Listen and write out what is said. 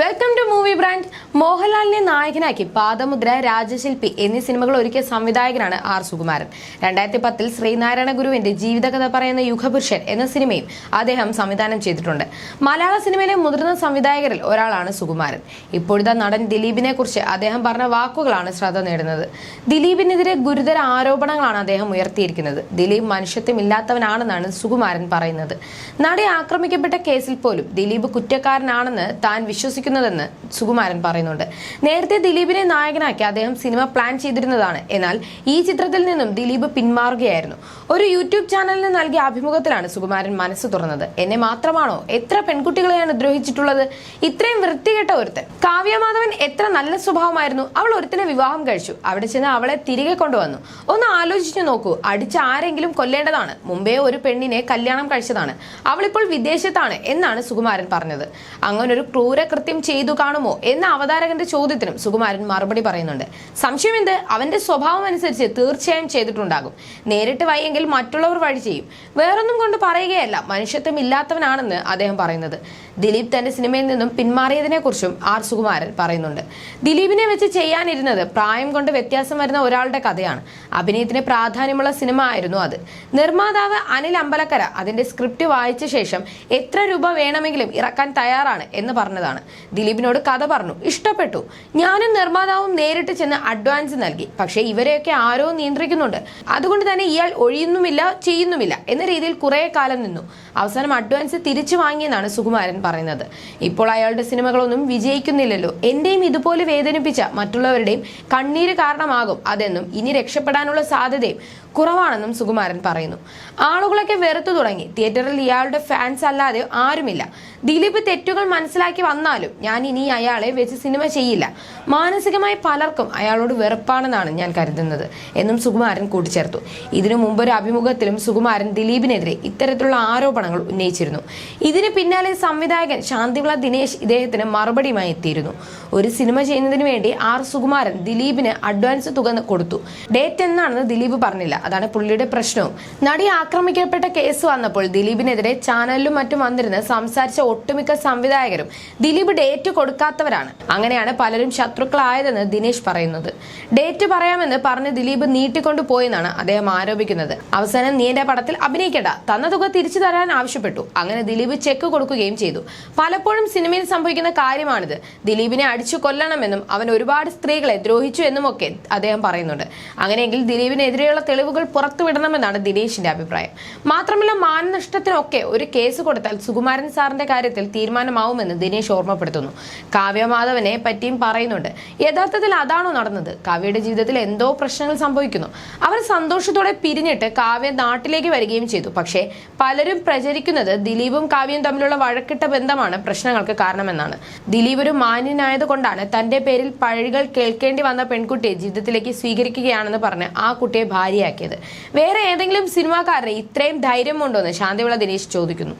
Welcome to movie brand മോഹൻലാലിനെ നായകനാക്കി പാദമുദ്ര രാജശില്പി എന്നീ സിനിമകൾ ഒരുക്കിയ സംവിധായകനാണ് ആർ സുകുമാരൻ. രണ്ടായിരത്തി പത്തിൽ ശ്രീനാരായണ ഗുരുവിന്റെ ജീവിതകഥ പറയുന്ന യുഗപുരുഷൻ എന്ന സിനിമയും അദ്ദേഹം സംവിധാനം ചെയ്തിട്ടുണ്ട്. മലയാള സിനിമയിലെ മുതിർന്ന സംവിധായകരിൽ ഒരാളാണ് സുകുമാരൻ. ഇപ്പോഴത്തെ നടൻ ദിലീപിനെ കുറിച്ച് അദ്ദേഹം പറഞ്ഞ വാക്കുകളാണ് ശ്രദ്ധ നേടുന്നത്. ദിലീപിനെതിരെ ഗുരുതര ആരോപണങ്ങളാണ് അദ്ദേഹം ഉയർത്തിയിരിക്കുന്നത്. ദിലീപ് മനുഷ്യത്വമില്ലാത്തവനാണെന്നാണ് സുകുമാരൻ പറയുന്നത്. നടി ആക്രമിക്കപ്പെട്ട കേസിൽ പോലും ദിലീപ് കുറ്റക്കാരനാണെന്ന് താൻ വിശ്വസിക്കുന്നതെന്ന് സുകുമാരൻ പറയുന്നുണ്ട്. നേരത്തെ ദിലീപിനെ നായകനാക്കി അദ്ദേഹം സിനിമ പ്ലാൻ ചെയ്തിരുന്നതാണ്. എന്നാൽ ഈ ചിത്രത്തിൽ നിന്നും ദിലീപ് പിന്മാറുകയായിരുന്നു ഒരു യൂട്യൂബ് ചാനലിന് നൽകിയ അഭിമുഖത്തിലാണ് സുകുമാരൻ മനസ്സ് തുറന്നത്. എന്നെ മാത്രമാണോ? എത്ര പെൺകുട്ടികളെയാണ് ദ്രോഹിച്ചിട്ടുള്ളത്? ഇത്രയും വൃത്തികെട്ട ഒരുത്തൻ. കാവ്യമാധവൻ എത്ര നല്ല സ്വഭാവമായിരുന്നു. അവൾ ഒരുത്തിനെ വിവാഹം കഴിച്ചു. അവിടെ ചെന്ന് അവളെ തിരികെ കൊണ്ടുവന്നു. ഒന്ന് ആലോചിച്ചു നോക്കൂ. അടിച്ച ആരെങ്കിലും കൊല്ലേണ്ടതാണ്. മുമ്പേ ഒരു പെണ്ണിനെ കല്യാണം കഴിച്ചതാണ്. അവളിപ്പോൾ വിദേശത്താണ് എന്നാണ് സുകുമാരൻ പറഞ്ഞത്. അങ്ങനൊരു ക്രൂരകൃത്യം ചെയ്തു കാണുമോ എന്ന അവതാരകന്റെ ചോദ്യത്തിനും സുകുമാരൻ മറുപടി പറയുന്നുണ്ട്. സംശയം എന്ത് അവന്റെ സ്വഭാവം അനുസരിച്ച് തീർച്ചയായും ചെയ്തിട്ടുണ്ടാകും. നേരിട്ട് വയ്യെങ്കിൽ മറ്റുള്ളവർ വഴി ചെയ്യും. വേറൊന്നും കൊണ്ട് പറയുകയല്ല. മനുഷ്യത്വം ഇല്ലാത്തവനാണെന്ന് അദ്ദേഹം പറയുന്നത്. ദിലീപ് തന്റെ സിനിമയിൽ നിന്നും പിന്മാറിയതിനെ കുറിച്ചും ആർ സുകുമാരൻ പറയുന്നുണ്ട്. ദിലീപിനെ വെച്ച് ചെയ്യാനിരുന്നത് പ്രായം കൊണ്ട് വ്യത്യാസം വരുന്ന ഒരാളുടെ കഥയാണ്. അഭിനയത്തിന് പ്രാധാന്യമുള്ള സിനിമ ആയിരുന്നു അത്. നിർമ്മാതാവ് അനിൽ അമ്പലക്കര അതിന്റെ സ്ക്രിപ്റ്റ് വായിച്ച ശേഷം എത്ര രൂപ വേണമെങ്കിലും ഇറക്കാൻ തയ്യാറാണ് എന്ന് പറഞ്ഞതാണ്. ദിലീപിനോട് കഥ പറഞ്ഞു ഇഷ്ടപ്പെട്ടു. ഞാനും നിർമ്മാതാവും നേരിട്ട് ചെന്ന് അഡ്വാൻസ് നൽകി. പക്ഷേ ഇവരെയൊക്കെ ആരോ നിയന്ത്രിക്കുന്നുണ്ട്. അതുകൊണ്ട് തന്നെ ഇയാൾ ഒഴിയുന്നുമില്ല ചെയ്യുന്നുമില്ല എന്ന രീതിയിൽ കുറെ കാലം നിന്നു. അവസാനം അഡ്വാൻസ് തിരിച്ചു വാങ്ങിയെന്നാണ് സുകുമാരൻ പറയുന്നത്. ഇപ്പോൾ അയാളുടെ സിനിമകളൊന്നും വിജയിക്കുന്നില്ലല്ലോ. എന്റെയും ഇതുപോലെ വേദനിപ്പിച്ച മറ്റുള്ളവരുടെയും കണ്ണീര് കാരണമാകും അതെന്നും ഇനി രക്ഷപ്പെടാനുള്ള സാധ്യതയും കുറവാണെന്നും സുകുമാരൻ പറയുന്നു. ആളുകളൊക്കെ വെറുത്തു തുടങ്ങി. തിയേറ്ററിൽ ഇയാളുടെ ഫാൻസ് അല്ലാതെ ആരുമില്ല. ദിലീപ് തെറ്റുകൾ മനസ്സിലാക്കി വന്നാലും ഞാൻ ഇനി അയാളെ വെച്ച് സിനിമ ചെയ്യില്ല. മാനസികമായി പലർക്കും അയാളോട് വെറുപ്പാണെന്നാണ് ഞാൻ കരുതുന്നത് എന്നും സുകുമാരൻ കൂട്ടിച്ചേർത്തു. ഇതിനു മുമ്പ് ഒരു അഭിമുഖത്തിലും സുകുമാരൻ ദിലീപിനെതിരെ ഇത്തരത്തിലുള്ള ആരോപണങ്ങൾ ഉന്നയിച്ചിരുന്നു. ഇതിന് പിന്നാലെ സംവിധായകൻ ശാന്തിവിള ദിനേശ് ഇദ്ദേഹത്തിന് മറുപടിയുമായി എത്തിയിരുന്നു. ഒരു സിനിമ ചെയ്യുന്നതിന് വേണ്ടി ആർ സുകുമാരൻ ദിലീപിന് അഡ്വാൻസ് തുക കൊടുത്തു. ഡേറ്റ് എന്നാണെന്ന് ദിലീപ് പറഞ്ഞില്ല. അതാണ് പുള്ളിയുടെ പ്രശ്നവും. നടി ആക്രമിക്കപ്പെട്ട കേസ് വന്നപ്പോൾ ദിലീപിനെതിരെ ചാനലിലും മറ്റും വന്നിരുന്ന് സംസാരിച്ച ഒട്ടുമിക്ക സംവിധായകരും ദിലീപ് ഡേറ്റ് കൊടുക്കാത്തവരാണ്. അങ്ങനെയാണ് പലരും ശത്രുക്കളായതെന്ന് ദിനേശ് പറയുന്നത്. ഡേറ്റ് പറയാമെന്ന് പറഞ്ഞ് ദിലീപ് നീട്ടിക്കൊണ്ടു പോയെന്നാണ് അദ്ദേഹം ആരോപിക്കുന്നത്. അവസാനം നീ എന്റെ പടത്തിൽ അഭിനയിക്കേണ്ട. തന്ന തുക തിരിച്ചു തരാൻ ആവശ്യപ്പെട്ടു. അങ്ങനെ ദിലീപ് ചെക്ക് കൊടുക്കുകയും ചെയ്തു. പലപ്പോഴും സിനിമയിൽ സംഭവിക്കുന്ന കാര്യമാണിത്. ദിലീപിനെ അടിച്ചു കൊല്ലണമെന്നും അവൻ ഒരുപാട് സ്ത്രീകളെ ദ്രോഹിച്ചു എന്നുമൊക്കെ അദ്ദേഹം പറയുന്നുണ്ട്. അങ്ങനെയെങ്കിൽ ദിലീപിനെതിരെയുള്ള തെളിവുകൾ പുറത്തുവിടണമെന്നാണ് ദിനേശിന്റെ അഭിപ്രായം. മാത്രമല്ല മാനനഷ്ടത്തിനൊക്കെ ഒരു കേസ് കൊടുത്താൽ സുകുമാരൻ സാറിന്റെ കാര്യത്തിൽ തീരുമാനമാവുമെന്ന് ദിനേശ് ഓർമ്മപ്പെടുത്തുന്നു. കാവ്യമാധവനെ പറ്റിയും പറയുന്നുണ്ട്. യഥാർത്ഥത്തിൽ അതാണോ നടന്നത്? കാവ്യയുടെ ജീവിതത്തിൽ എന്തോ പ്രശ്നങ്ങൾ സംഭവിക്കുന്നു. അവർ സന്തോഷത്തോടെ പിരിഞ്ഞിട്ട് കാവ്യ നാട്ടിലേക്ക് വരികയും ചെയ്തു. പക്ഷേ പലരും പ്രചരിക്കുന്നത് ദിലീപും കാവ്യയും തമ്മിലുള്ള വഴക്കിട്ട ബന്ധമാണ് പ്രശ്നങ്ങൾക്ക് കാരണമെന്നാണ്. ദിലീപ് ഒരു മാന്യനായതുകൊണ്ടാണ് തന്റെ പേരിൽ പഴികൾ കേൾക്കേണ്ടി വന്ന പെൺകുട്ടിയെ ജീവിതത്തിലേക്ക് സ്വീകരിക്കുകയാണെന്ന് പറഞ്ഞ് ആ കുട്ടിയെ ഭാര്യയാക്കിയത്. വേറെ ഏതെങ്കിലും സിനിമാക്കാരന് ഇത്രയും ധൈര്യം ഉണ്ടോ എന്ന് ശാന്തിവിള ദിനേശ് ചോദിക്കുന്നു.